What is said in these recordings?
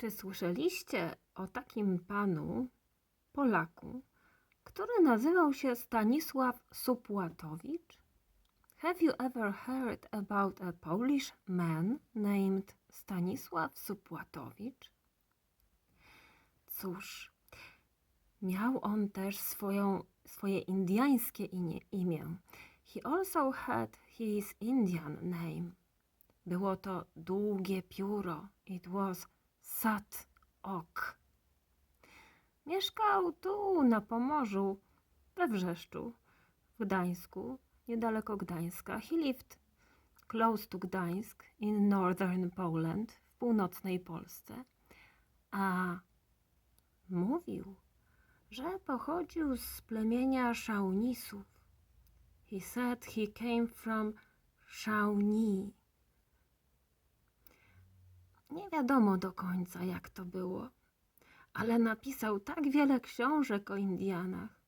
Czy słyszeliście o takim panu, Polaku, który nazywał się Stanisław Supłatowicz? Have you ever heard about a Polish man named Stanisław Supłatowicz? Cóż, miał on też swoją, swoje indiańskie imię, imię. He also had his Indian name. Było to długie pióro. It was Sat Ok. Mieszkał tu na Pomorzu, we Wrzeszczu, w Gdańsku, niedaleko Gdańska. He lived close to Gdańsk in northern Poland, w północnej Polsce. A mówił, że pochodził z plemienia Szaunisów. He said he came from Shawnee. Nie wiadomo do końca, jak to było, ale napisał tak wiele książek o Indianach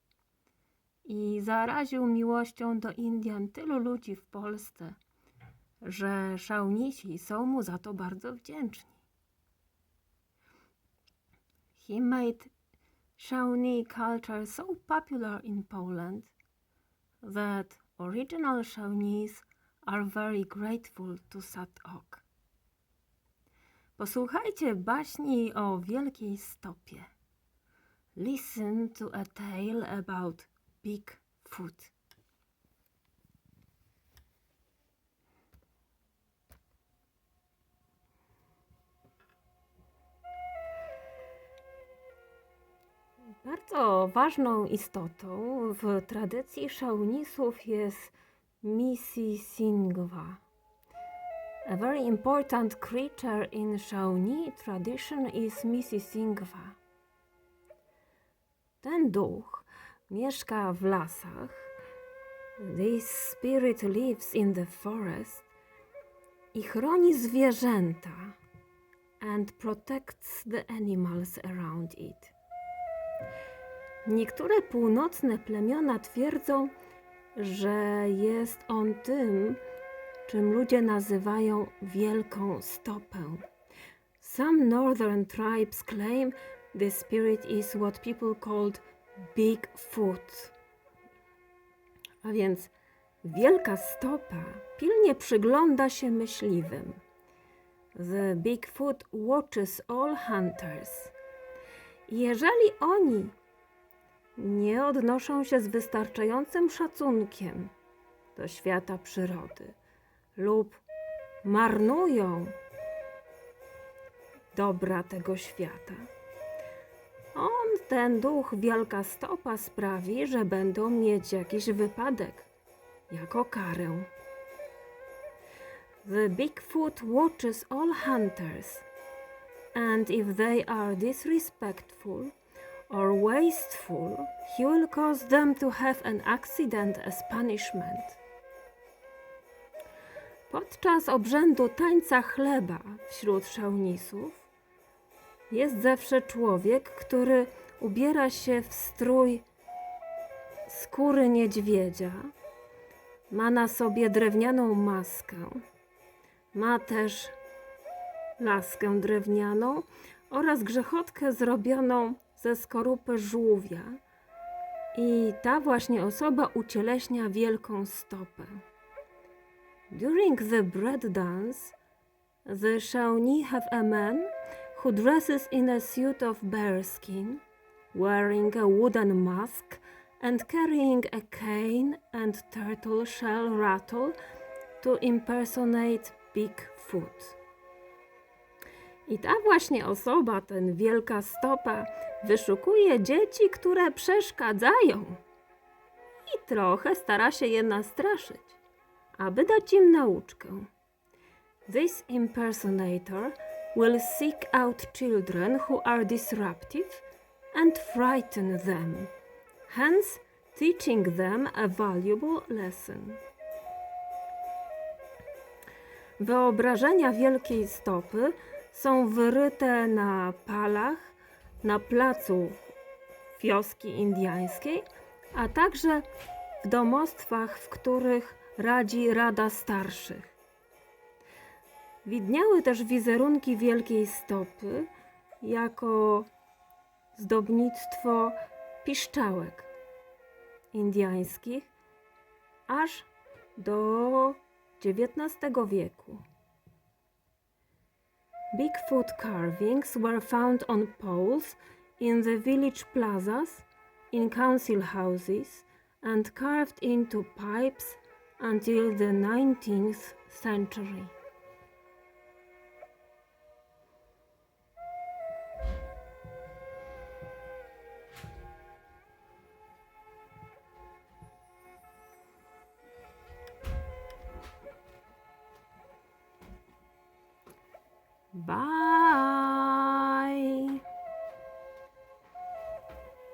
i zaraził miłością do Indian tylu ludzi w Polsce, że Szaunisi są mu za to bardzo wdzięczni. He made Shawnee culture so popular in Poland that original Shawnees are very grateful to Satok. Posłuchajcie baśni o wielkiej stopie. Listen to a tale about big foot. Bardzo ważną istotą w tradycji szaunisów jest Mississingwa. A very important creature in Shawnee tradition is Mississingwa. Ten duch mieszka w lasach. This spirit lives in the forest i chroni zwierzęta and protects the animals around it. Niektóre północne plemiona twierdzą, że jest on tym, czym ludzie nazywają wielką stopę. Some northern tribes claim the spirit is what people called big foot. A więc wielka stopa pilnie przygląda się myśliwym. The Bigfoot watches all hunters. Jeżeli oni nie odnoszą się z wystarczającym szacunkiem do świata przyrody lub marnują dobra tego świata. On, ten duch, wielka stopa sprawi, że będą mieć jakiś wypadek jako karę. The Bigfoot watches all hunters, and if they are disrespectful or wasteful, he will cause them to have an accident as punishment. Podczas obrzędu tańca chleba wśród szaunisów jest zawsze człowiek, który ubiera się w strój skóry niedźwiedzia, ma na sobie drewnianą maskę, ma też laskę drewnianą oraz grzechotkę zrobioną ze skorupy żółwia. I ta właśnie osoba ucieleśnia wielką stopę. During the bread dance, the Shawnee have a man who dresses in a suit of bearskin, wearing a wooden mask and carrying a cane and turtle shell rattle to impersonate Bigfoot. I ta właśnie osoba, ten wielka stopa, wyszukuje dzieci, które przeszkadzają i trochę stara się je nastraszyć aby dać im nauczkę. This impersonator will seek out children who are disruptive and frighten them, hence teaching them a valuable lesson. Wyobrażenia wielkiej stopy są wyryte na palach, na placu wioski indiańskiej, a także w domostwach, w których radzi Rada Starszych. Widniały też wizerunki Wielkiej Stopy jako zdobnictwo piszczałek indiańskich aż do XIX wieku. Bigfoot carvings were found on poles in the village plazas, in council houses, and carved into pipes until the 19th century. Bye.